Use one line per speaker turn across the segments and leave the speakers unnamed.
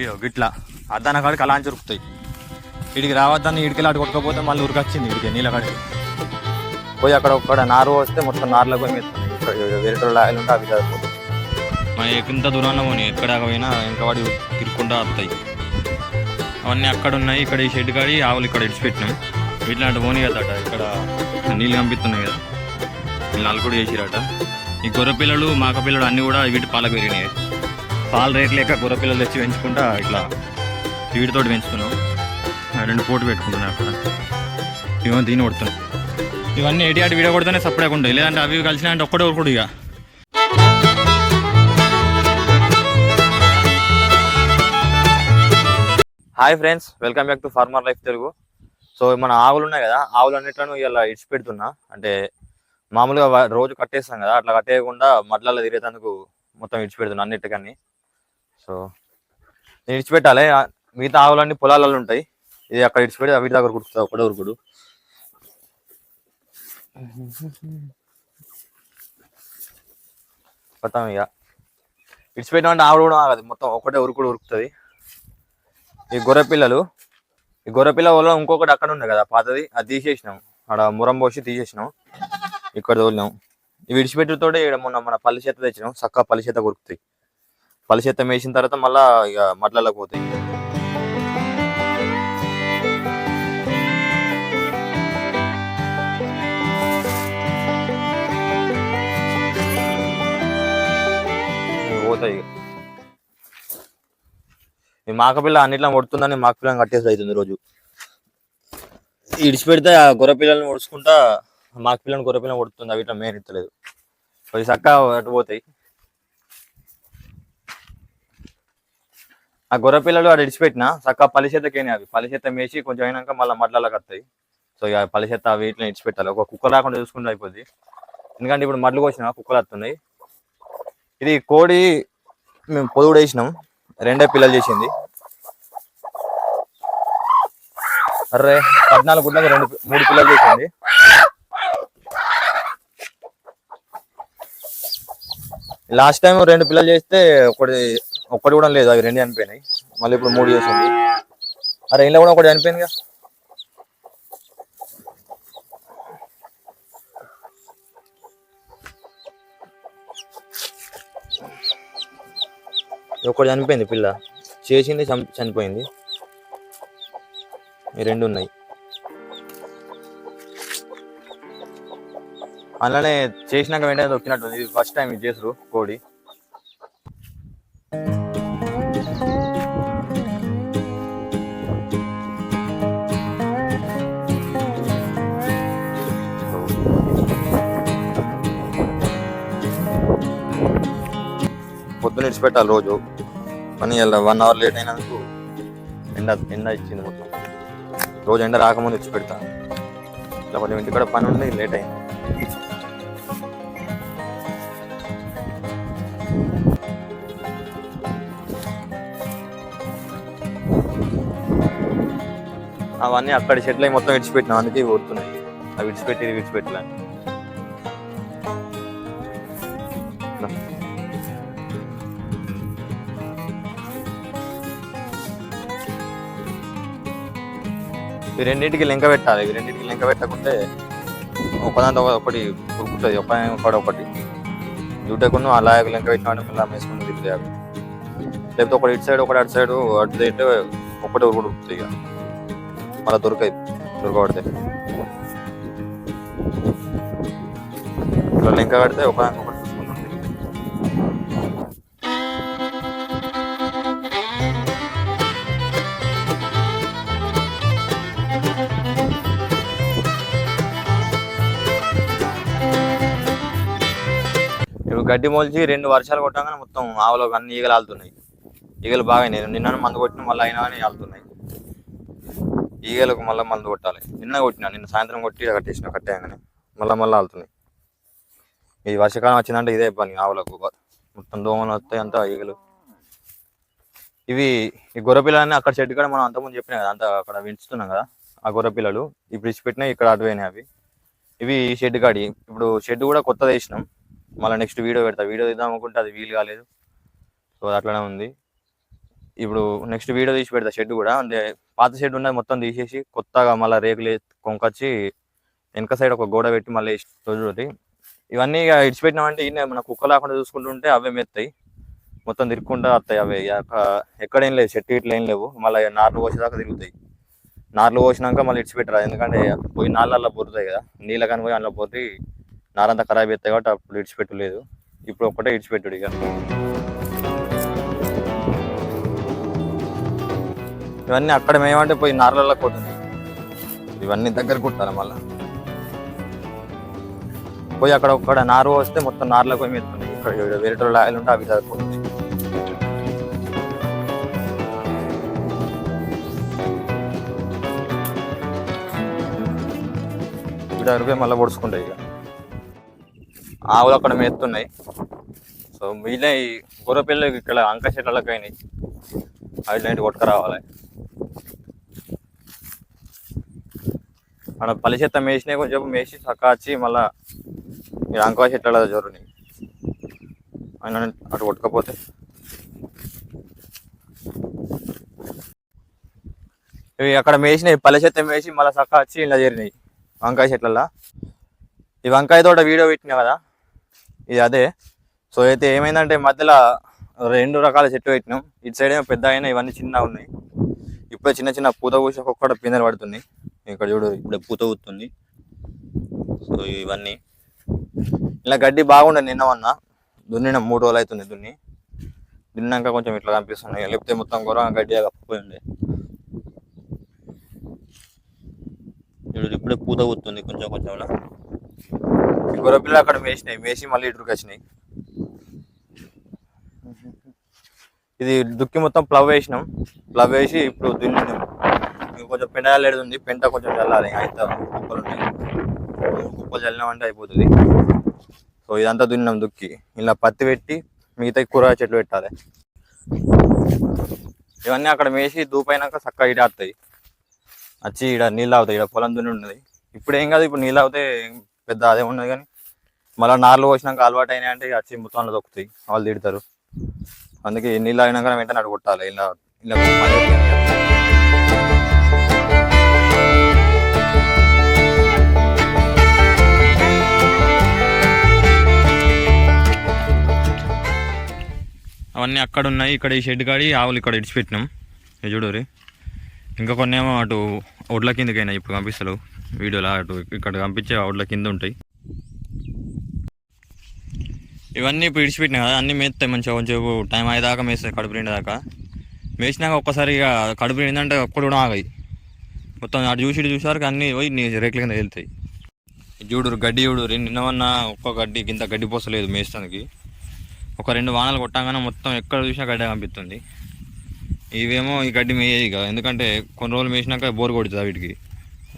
ఇయ్యో గిట్లా. అద్దాన కాడికి అలా అని ఉరుకుతాయి ఇడికి రావద్దని ఇడికి అటు కొట్టుకోపోతే మళ్ళీ ఉరికొచ్చింది ఇడికి నీళ్ళ కాడికి. పోయి అక్కడ ఒక్కడ నారు వస్తే మొత్తం నారులో పోయి వేరే లాయలు ఉంటే అవి చదువుతుంది ఎంత దూరాన పోనీ ఎక్కడ పోయినా వెనకబడి తిరుక్కుండా వస్తాయి అవన్నీ అక్కడ ఉన్నాయి ఇక్కడ ఈ షెడ్ కాడి ఆవులు ఇక్కడ ఇడిచిపెట్టినాం. ఇట్లాంటి పోనీ కదట ఇక్కడ నీళ్ళు కంపిస్తున్నాయి కదా. వీళ్ళు నాలుగు చేసిరట. ఈ గొర్రె పిల్లలు మాక పిల్లలు అన్నీ కూడా వీటి పాలకు పెరిగినాయి. పాలు రేట్ లేక గుర్రపిల్లలు తెచ్చి పెంచుకుంటా ఇట్లా వీటితోటి పెంచుతున్నాం ఆ రెండు పోటు పెట్టుకుంటున్నా అక్కడ. ఇవన్నీ దీని కొడుతున్నాం. ఇవన్నీ ఏటి అటు వీడియో కొడితేనే సపరేట్ ఉంటాయి. లేదంటే అవి కలిసిన అంటే ఒక్కడే ఒకడు ఇక. Hi friends welcome back to farmer life Telugu so మన ఆవులు ఉన్నాయి కదా ఆవులు అన్నిట్లను ఇలా ఇడిచి పెడుతున్నా. అంటే మామూలుగా రోజు కట్టేస్తాం కదా అట్లా కట్టేయకుండా మడ్లలో తిరిగేందుకు మొత్తం ఇడిచి పెడుతున్నా అన్నిటికన్నీ. సో నేను ఇడిచిపెట్టాలి మిగతా ఆవులన్నీ పొలాలలో ఉంటాయి. ఇది అక్కడ ఇడిచిపెట్టి వీటి దగ్గర కుడుతుంది ఒకటే ఉరుకుడు మొత్తం ఇక. ఇడిచిపెట్టిన ఆవిడ కూడా ఆగదు. మొత్తం ఒకటే ఉరుకుడు ఉరుకుతుంది. ఈ గొర్రె పిల్లలు ఈ గొర్రె పిల్ల వల్ల ఇంకొకటి అక్కడ ఉంది కదా పాతది అది తీసేసినాం. ఆడ మురం పోసి తీసేసినాం. ఇక్కడ తోలినాం. ఇవి విడిచిపెట్టుతోటే ఇక్కడ మొన్న మన పల్లి చేత తెచ్చినాం. చక్కగా పల్లి చేత కొరుకుతాయి. పల్లి వేసిన తర్వాత మళ్ళా ఇక మట్లలోకి పోతాయి. పోతాయి ఈ మాకపిల్ల అన్నిట్లో కొడుతుందని మాకపిల్లని కట్టేసి అవుతుంది రోజు. ఇడిచిపెడితే ఆ గొర్రె పిల్లల్ని ఒడుచుకుంటా మాకపిల్లని పిల్లని గొర్రె కొడుతుంది అవి ఇట్లా మేన్ ఇస్తలేదు అవి చక్క అటు పోతాయి. ఆ గొర్రె పిల్లలు అది ఇడిచిపెట్టిన చక్కగా పల్లి అవి. పల్లి చేత మేసి కొంచెం అయినాక మళ్ళీ మడ్లలోకి వస్తాయి సో ఇక పల్లి అవి ఇట్లా ఇడిచిపెట్టాలి. ఒక కుక్క రాకుండా చూసుకుంటే అయిపోద్ది. ఎందుకంటే ఇప్పుడు మడ్లు కోసిన కుక్కలు వస్తున్నాయి ఇది కోడి మేము పొదుగుడు వేసినాం రెండే పిల్లలు చేసింది. అర్రే పద్నాలుగు గుడ్లకు రెండు మూడు పిల్లలు చేసింది. లాస్ట్ టైం రెండు పిల్లలు చేస్తే ఒకటి ఒక్కటి కూడా లేదు అవి రెండు చనిపోయినాయి. మళ్ళీ ఇప్పుడు మూడు చేసింది అరే ఇంట్లో కూడా ఒకటి చనిపోయింది కదా. ఒకటి చనిపోయింది పిల్ల. చేసింది చం- చనిపోయింది. ఈ రెండు ఉన్నాయి. అలానే చేసినాక వెంటనే దొక్కినట్టుంది ఇది ఫస్ట్ టైం ఇది చేసారు కోడి. మినిట్స్ పెట్టాలి రోజు. పని ఇలా వన్ అవర్ లేట్ అయినందుకు ఎండ ఎండ ఇచ్చింది మొత్తం. రోజు ఎండ రాకముందు ఇచ్చి పెడతా ఇట్లా కొంచెం ఇంటికాడ పని ఉంది లేట్ అయింది. అవన్నీ అక్కడ చెట్లు మొత్తం విడిచిపెట్టినా. అందుకే ఊరుతున్నాయి అవి విడిచిపెట్టి విడిచిపెట్టలేను ఈ రెండింటికి లింక పెట్టాలి. ఈ రెండింటికి లింక పెట్టకుంటే ఒకదాంతో ఒకటి ఉరుకుతుంది. ఒక ఒకటి. ఒకటి జుట్టకుండా అలా లింక పెట్టిన మళ్ళీ వేసుకుని తిరుగుతాయి లేకపోతే ఒకటి ఇటు సైడ్ ఒకటి అటు సైడ్ అటు తింటే ఒకటి ఉరుకుడు ఉరుకుతాయి ఇక. మళ్ళీ దొరకాయి దొరకబడతాయి ఇట్లా లింక కడితే ఒకదానికి ఒకటి గడ్డి మొలిచి రెండు వర్షాలు కొట్టగానే మొత్తం ఆవులకు అన్ని ఈగలు ఆలుతున్నాయి. ఈగలు బాగా నేను నిన్న మందు కొట్టిన మళ్ళీ అయినా కానీ ఆలుతున్నాయి. ఈగలకు మళ్ళీ మందు కొట్టాలి. నిన్న కొట్టినా నిన్న సాయంత్రం కొట్టి కట్టేసిన కట్టేయగానే మళ్ళీ మళ్ళీ ఆలుతున్నాయి. ఈ వర్షాకాలం వచ్చిందంటే ఇదే పని ఆవులకు. మొత్తం దోమలు వస్తాయి అంతా ఈగలు. ఇవి ఈ గొర్రె అక్కడ చెట్టు కూడా మనం అంతకుముందు చెప్పినా కదా అంత అక్కడ పెంచుతున్నాం కదా ఆ గొర్రె పిల్లలు ఇప్పుడు ఇచ్చిపెట్టినా ఇక్కడ అటువైనవి. అవి ఇవి షెడ్ కాడి ఇప్పుడు షెడ్ కూడా కొత్తది వేసినాం. మళ్ళీ నెక్స్ట్ వీడియో పెడతా. వీడియో తీద్దాం అనుకుంటే అది వీలు కాలేదు. సో అట్లానే అట్లనే ఉంది. ఇప్పుడు నెక్స్ట్ వీడియో తీసి పెడతా. షెడ్ కూడా. అంటే పాత షెడ్ ఉన్నది మొత్తం తీసేసి కొత్తగా మళ్ళీ రేకులు వేసి కొంకొచ్చి వెనక సైడ్ ఒక గోడ పెట్టి మళ్ళీ చూడండి ఇవన్నీ ఇక ఇడిచిపెట్టినామంటే ఈయన మన కుక్క లేకుండా చూసుకుంటుంటే అవే మెత్తాయి. మొత్తం తిరుక్కుంటా వస్తాయి అవి. ఇక ఎక్కడేం లేదు. చెట్టు ఇట్లా ఏం లేవు. మళ్ళీ నార్లు పోసేదాకా తిరుగుతాయి. నార్లు పోసినాక మళ్ళీ ఇడిచిపెట్టరా. ఎందుకంటే పోయి నాళ్ళల్లో పోతాయి కదా. నీళ్ళ కానీ పోయి అందులో పోతే నారంతా ఖరాబ్ అవుతాయి కాబట్టి అప్పుడు ఇడిచిపెట్టలేదు ఇప్పుడు ఒక్కటే ఇడిచిపెట్టుడు ఇక. ఇవన్నీ అక్కడ మేమంటే పోయి నార్లలో కొట్టింది ఇవన్నీ దగ్గర కుట్టాలి మళ్ళీ. పోయి అక్కడ ఒక్కడ నారు వస్తే మొత్తం నార్లకు పోయి మెత్తుంది ఇక్కడ వేరే లాయలు ఉంటే అవి చదువుకుంటుంది ఇక్కడ పోయి మళ్ళీ పొడుచుకుంటాయి ఇక. ఆవులు అక్కడ మేస్తున్నాయి సో మిగిలిన ఈ గొర్రెపిల్లలు ఇక్కడ అంక చెట్లకు అయినాయి. అవి కొట్టుక రావాలి మన పల్లి చెత్త మేసినాయి కొంచెం మేసి సకాచి మళ్ళా మీరు అంక చెట్ల జోరుని ఆయన అటు కొట్టుకపోతే. ఇవి అక్కడ మేసినాయి పల్లె చెత్త మేసి మళ్ళీ సకాచి ఇలా చేరినాయి వంకాయ చెట్లల్లో ఈ వంకాయ తోట వీడియో పెట్టినా కదా? ఇది అదే. సో అయితే ఏమైందంటే మధ్యలో రెండు రకాల చెట్లు పెట్టినాం. ఇటు సైడ్ ఏమో పెద్ద అయినా ఇవన్నీ చిన్నగా ఉన్నాయి. ఇప్పుడే చిన్న చిన్న పూత పూసి ఒక్కొక్కడ పిందెలు పడుతుంది ఇక్కడ చూడు ఇప్పుడే పూత పూస్తుంది సో ఇవన్నీ. ఇలా గడ్డి బాగుండే నిన్నవన్నా దున్నిన మూడు రోజులు అవుతుంది దున్ని. దున్నాక కొంచెం ఇట్లా కనిపిస్తున్నాయి. లేకపోతే మొత్తం కూర గడ్డి కప్పిపోయి ఉండే ఇప్పుడు ఇప్పుడే పూత పూస్తుంది కొంచెం కొంచెం గొర్రెపిల్ల గొర్రె పిల్లలు అక్కడ మేసినాయి మేసి మళ్ళీ ఇటుకు వచ్చినాయి. ఇది దుక్కి మొత్తం ప్లవ్ వేసినాం. ప్లవ్ వేసి ఇప్పుడు దున్నినాం. కొంచెం పెండ ఉంది పెంట కొంచెం చల్లాలి అయితే కుప్పలు ఉన్నాయి. కుప్పలు చల్లినామంటే అయిపోతుంది. సో ఇదంతా దున్నినాం దుక్కి. ఇలా పత్తి పెట్టి మిగతా కూరగాయ చెట్లు పెట్టాలి. ఇవన్నీ అక్కడ మేసి దూపైనాక చక్కగా ఇటు వస్తాయి వచ్చి ఇక్కడ నీళ్ళు అవుతాయి ఇక్కడ పొలం దున్ని ఉన్నది. ఇప్పుడు ఏం కాదు ఇప్పుడు నీళ్ళు అవుతే పెద్ద అదే ఉన్నది కానీ మళ్ళీ నార్లు పోసినాక అలవాటు అయినాయి అంటే వచ్చి మొత్తంలో దొక్కుతాయి వాళ్ళు తిడతారు. అందుకే నీళ్ళు అయినాక వెంటనే అటు కొట్టాలి. ఇలా ఇలా అవన్నీ అక్కడ ఉన్నాయి. ఇక్కడ ఈ షెడ్ కాడి ఆవులు ఇక్కడ ఇడిచిపెట్టినాం. ఇది చూడరు ఇంకా కొన్ని ఏమో అటు ఒడ్ల కిందకైనా ఇప్పుడు కనిపిస్తలేవు. వీడియోలో అటు ఇక్కడ పంపించే అవుట్ల కింద ఉంటాయి. ఇవన్నీ ఇప్పుడు ఇడిచిపెట్టినా కదా అన్నీ మేస్తాయి మంచిగా కొంచెం టైం అయ్యేదాకా మేస్తాయి కడుపు నిండేదాకా మేసినాక ఒక్కసారి ఇక కడుపు నిండిందంటే ఒక్కడు కూడా ఆగాయి మొత్తం అటు చూసి ఇటు చూసారు అన్నీ పోయి నీ రేట్ల కింద వెళ్తాయి. చూడురు గడ్డి చూడురు నిన్నమన్నా ఒక్క గడ్డి కింద గడ్డి పోసలేదు మేస్తానికి. ఒక రెండు వానలు కొట్టంగానే మొత్తం ఎక్కడ చూసినా గడ్డ కనిపిస్తుంది. ఇవేమో ఈ గడ్డి మేయదు ఇక ఎందుకంటే కొన్ని రోజులు మేసినాక బోర్ కొడుతుంది వీటికి.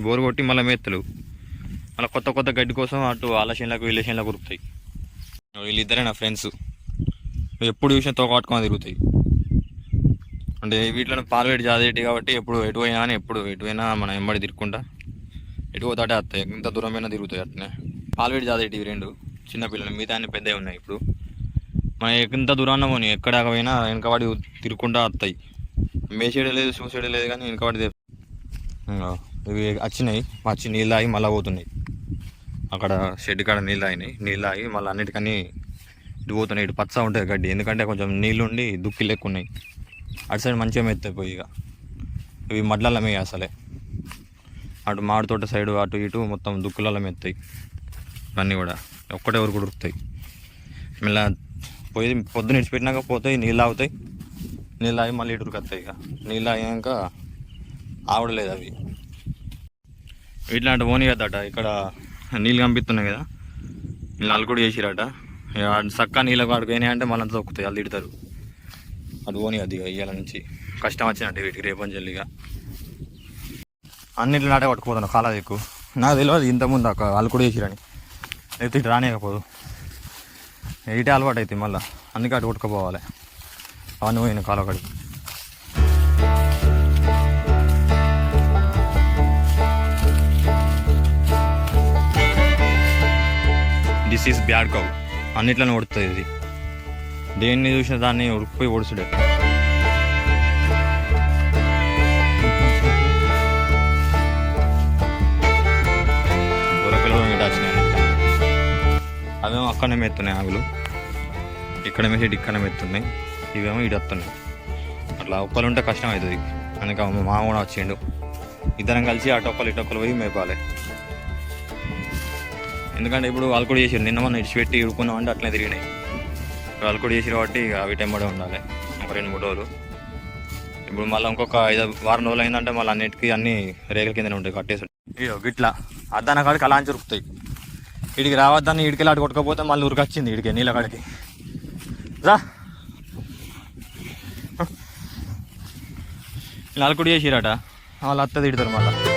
బోరు కొట్టి మళ్ళీ మేత్తలు. మళ్ళీ కొత్త కొత్త గడ్డి కోసం అటు ఆలస్యంలకు విలేషన్లకు ఉరుకుతాయి. వీళ్ళిద్దరే నా ఫ్రెండ్స్. ఎప్పుడు చూసినా తోకాటుకొని తిరుగుతాయి. అంటే వీటిలో పాల్వేట్ వేడి జాదేటి కాబట్టి ఎప్పుడు ఎటు పోయినా అని ఎప్పుడు ఎటు పోయినా మనం ఎంబడి తిరుక్కుంటా ఎటు పోతాటే వస్తాయి ఇంత దూరమైనా తిరుగుతాయి అట్నే. పాల్వేట్ వేడి జాదేటి రెండు. చిన్నపిల్లలు మిగతా అన్ని పెద్దవి ఉన్నాయి ఇప్పుడు. మనం ఎంత దూరాన్న పోనీ ఎక్కడ పోయినా వెనకబడి తిరుక్కుంటా వస్తాయి మేసేయడం లేదు చూసేయడం లేదు కానీ వెనకబడి తె- ఇవి వచ్చినాయి వచ్చి నీళ్ళు ఆగి మళ్ళీ పోతున్నాయి. అక్కడ షెడ్ కాడ నీళ్ళు ఆగినాయి నీళ్ళు ఆగి మళ్ళీ అన్నిటికన్నీ ఇటు పోతున్నాయి ఇటు పచ్చ ఉంటుంది గడ్డి. ఎందుకంటే కొంచెం నీళ్ళు ఉండి దుక్కి లెక్క ఉన్నాయి అటు సైడ్ మంచిగా మెత్తాయి పోయి ఇక. ఇవి మడ్లల్లో అసలే. అటు మాడి తోట సైడ్ అటు ఇటు మొత్తం దుక్కులలో మెత్తాయి. ఇవన్నీ కూడా ఒక్కటే వరకు ఉడుకుతాయి. మళ్ళీ పోయి పొద్దున ఇడిచిపెట్టినాక పోతాయి నీళ్ళు ఆగుతాయి నీళ్ళు ఆగి మళ్ళీ ఇటుకు వస్తాయి ఇక. నీళ్ళు ఆగాక ఆవడలేదు అవి. ఇట్లాంటి పోనీ కదట ఇక్కడ నీళ్ళు కనిపిస్తున్నాయి కదా. వీళ్ళు కూడా చేసిరట. ఇక చక్క నీళ్ళకు పోయినాయి అంటే మళ్ళీ తొక్కుతాయి వాళ్ళు తిడతారు. అటు పోనీ అది ఇక ఇవాళ నుంచి. కష్టం వచ్చినట్టు వీటికి రేపని చెల్లిగా అన్నింటి నాటే పట్టుకుపోతాను కాలా ఎక్కువ నాకు తెలియదు ఇంతకుముందు అక్క వాళ్ళు కూడా చేసిరని. అయితే ఇటు రానియకపోదు ఇటే అలవాటు అవుతుంది మళ్ళీ. అందుకే అటు కొట్టుకుపోవాలి. అవన్నీ పోయిన కాలకడి దిస్ ఈస్ బ్యాడ్ కౌ అన్నిట్లోనే కొడుతుంది ఇది. దేన్ని చూసిన దాన్ని ఉడికిపోయి ఒడుచుడే ఉరకలు వచ్చినాయి అవేమో అక్కడనే మెత్తున్నాయి ఆవులు ఇక్కడ మెసేటి ఇక్కడ మెత్తున్నాయి. ఇవేమో ఇటు వస్తున్నాయి. అట్లా ఒక్కలు ఉంటే కష్టం అవుతుంది. అందుకే మా కూడా వచ్చిండు. ఇద్దరం కలిసి అటొక్కలు ఇటొక్కలు పోయి మేపాలి. ఎందుకంటే ఇప్పుడు వాళ్ళు కూడా చేసారు నిన్న మనం ఇడిచిపెట్టి ఇడుకున్నాం అంటే అట్లనే తిరిగినాయి. వాళ్ళు కూడా చేసారు కాబట్టి ఇక అవి టెంబడే ఉండాలి. ఒక రెండు మూడు రోజులు. ఇప్పుడు మళ్ళీ ఇంకొక ఐదు వారం రోజులు అయిందంటే మళ్ళీ అన్నిటికీ అన్ని రేగల కిందనే ఉంటాయి కట్టేసి ఇయో గిట్లా. అద్దాన కాడికి అలా ఉరుకుతాయి ఇడికి రావద్దని ఇడికి అటు కొట్టుకపోతే మళ్ళీ ఉరికొచ్చింది ఇడికి నీళ్ళ కాడికి. రా. నలుకుడు చేసిరట వాళ్ళు అత్త తిడతారు మళ్ళీ.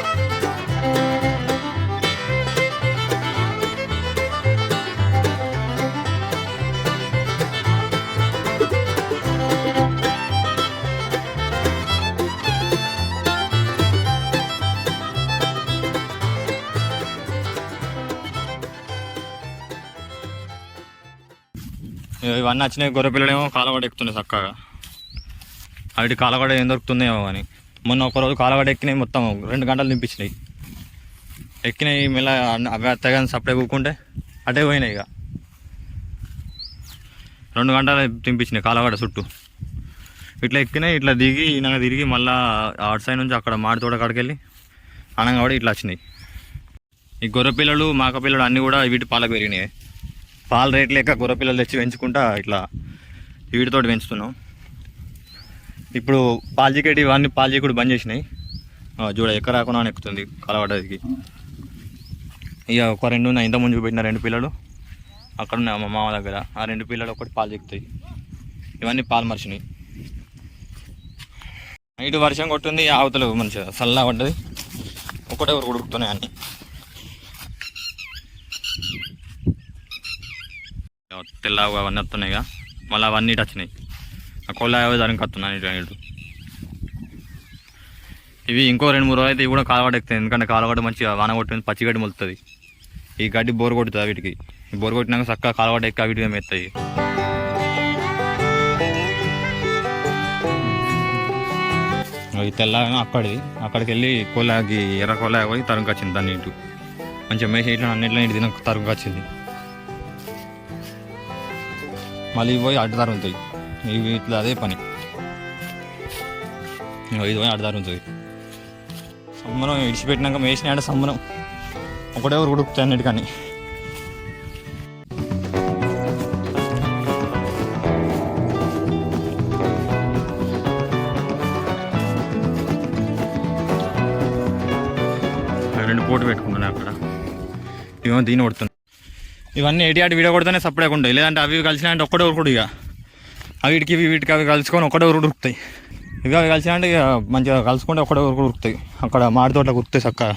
ఇవన్నీ వచ్చినాయి గొర్రె పిల్లలేమో కాలగడ ఎక్కుతున్నాయి చక్కగా. అవి కాలవాడ ఏం దొరుకుతుందేమో అని. మొన్న ఒకరోజు కాలవాడ ఎక్కినాయి మొత్తం రెండు గంటలు నింపించినాయి. ఎక్కినాయి మళ్ళీ అవి అత్తగాని సప్లై కూకుంటే అటే పోయినాయి ఇక. రెండు గంటలు తింపించినాయి కాలవాడ చుట్టూ. ఇట్లా ఎక్కినాయి ఇట్లా దిగి ఈయన తిరిగి మళ్ళీ అటు సైడ్ నుంచి అక్కడ మాడి తోట కాడికి వెళ్ళి అనగా కూడా ఇట్లా వచ్చినాయి. ఈ గొర్రె పిల్లలు మాక పిల్లలు అన్నీ కూడా వీటి పాలకు పెరిగినాయి. పాల రేట్ లేక గుర్రపిల్లలు తెచ్చి పెంచుకుంటా ఇట్లా వీటితోటి పెంచుతున్నాం. ఇప్పుడు పాల్జీకేటి ఇవన్నీ పాల్జీకుడు బంద్ చేసినాయి. చూడ చూడ అని ఎక్కుతుంది కలవడానికి ఇక ఒక రెండు ఉన్నాయి. ఇంతకుముందు ముందు రెండు పిల్లలు. అక్కడ ఉన్నాయి మా మామ దగ్గర. ఆ రెండు పిల్లలు ఒకటి పాలు చెక్కుతాయి ఇవన్నీ పాలు మరిచినాయి. నైట్ వర్షం కొట్టింది ఆవతలు మంచిగా. చల్లగా పడ్డది. ఒకటే ఊరు ఉడుకుతున్నాయి అన్నీ. తెల్లగా అవన్నీ వస్తున్నాయిగా మళ్ళీ అవన్నీ ఇటు వచ్చినాయి. ఆ కొల్ల దానికి వస్తున్నాయి ఇటు ఇటు. ఇవి ఇంకో రెండు మూడు రోజులు అయితే ఇవి కూడా కాలగడ ఎక్కుతాయి. ఎందుకంటే కాలగడ మంచిగా వాన కొట్టింది పచ్చిగడ్డి మొలుతుంది. ఈ గడ్డి బోర్ కొడుతుంది వీటికి. ఈ బోర్ కొట్టినాక చక్కగా కాలగడ ఎక్క వీటిగా మెత్తాయి. అవి తెల్లగా అక్కడిది. అక్కడికి వెళ్ళి కోలాకి ఎర్ర కోలా పోయి తరుముకు దాన్ని ఇటు. మంచిగా మేసి ఇట్లా అన్నిట్లో ఇటు తిన తరుముకు మళ్ళీ పోయి అడ్డదారు ఉంటుంది. ఇవి ఇట్లా అదే పని. ఇది పోయి అడ్డదారు ఉంటుంది. సంబరం విడిచిపెట్టినాక మేసిన ఆడ సంబరం? ఒకటే ఎవరు ఉడుకుతాయి అన్నిటికని. రెండు పోటు పెట్టుకుంటున్నాయి అక్కడ. ఏమో దీన్ని కొడుతున్నాయి ఇవన్నీ ఎడి అటు వీడియో కొడితేనే సపరేట్ ఉంటాయి. లేదంటే అవి కలిసినా అంటే ఒక్కడే ఉరుకుడు ఇక. అవి వీటికి ఇవి వీటికి అవి కలుసుకొని ఒకటే ఉరుకుడు ఉరుకుతాయి. ఇవి అవి కలిసినా అంటే ఇక మంచిగా కలుసుకుంటే ఒకటే ఉరుకుడు ఉరుకుతాయి. అక్కడ మాడి తోటలకు ఉరుకుతాయి చక్కగా.